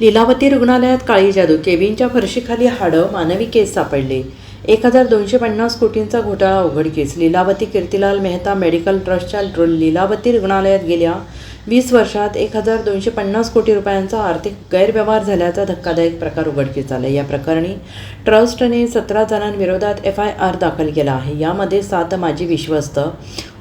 लीलावती रुग्णालयात काळी जादू केविनच्या फरशीखाली हाडं मानवी केस सापडले. एक हजार दोनशे पन्नास कोटींचा घोटाळा उघडकीस लीलावती कीर्तिलाल मेहता मेडिकल ट्रस्टच्या लिलावती लीलावती रुग्णालयात गेल्या वीस वर्षात एक हजार दोनशे पन्नास कोटी रुपयांचा आर्थिक गैरव्यवहार झाल्याचा धक्कादायक प्रकार उघडकीस आला. या प्रकरणी ट्रस्टने सतरा जणांविरोधात एफ आय आर दाखल केला आहे. यामध्ये सात माजी विश्वस्त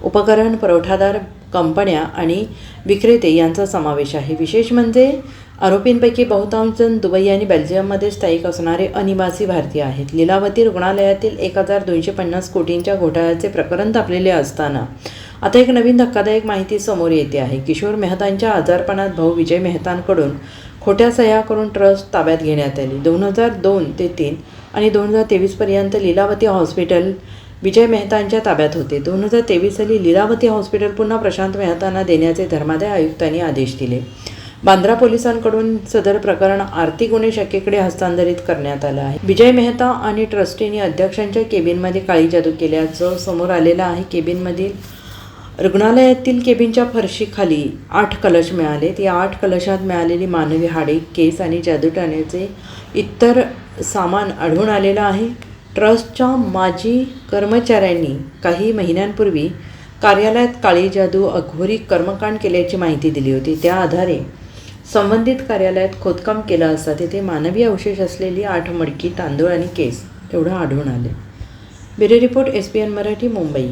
उपकरण पुरवठादार कंपन्या आणि विक्रेते यांचा समावेश आहे. विशेष म्हणजे आरोपींपैकी बहुतांश जण दुबई आणि बेल्जियममध्ये स्थायिक असणारे अनिवासी भारतीय आहेत. लीलावती रुग्णालयातील एक हजार दोनशे पन्नास कोटींच्या घोटाळ्याचे प्रकरण तापलेले असताना आता एक नवीन धक्कादायक माहिती समोर येते आहे. किशोर मेहतांच्या आजारपणात भाऊ विजय मेहतांकडून खोट्या सह्या करून ट्रस्ट ताब्यात घेण्यात आली. दोन हजार दोन ते तीन आणि दोन हजार तेवीसपर्यंत लीलावती हॉस्पिटल विजय मेहतांच्या ताब्यात होते. दोन हजार तेवीस साली लीलावती हॉस्पिटल पुन्हा प्रशांत मेहतांना देण्याचे धर्मादाय आयुक्तांनी आदेश दिले. बांद्रा पोलिसांकडून सदर प्रकरण आर्थिक गुन्हे शाखेकडे हस्तांतरित करण्यात आलं आहे. विजय मेहता आणि ट्रस्टीने अध्यक्षांच्या केबिनमध्ये काळी जादू केल्याचं समोर आलेलं आहे. केबिनमधील रुग्णालयातील केबिनच्या फरशीखाली आठ कलश मिळालेत. या आठ कलशात मिळालेली मानवी हाडे केस आणि जादूटाण्याचे इतर सामान आढळून आलेलं आहे. ट्रस्टच्या माजी कर्मचाऱ्यांनी काही महिन्यांपूर्वी कार्यालयात काळी जादू अघोरी कर्मकांड केल्याची माहिती दिली होती. त्या आधारे संबंधित कार्यालयात खोदकाम केलं असता तिथे मानवी अवशेष असलेली आठ मडकी तांदूळ आणि केस एवढं आढळून आले. Bureau report S P N Marathi Mumbai.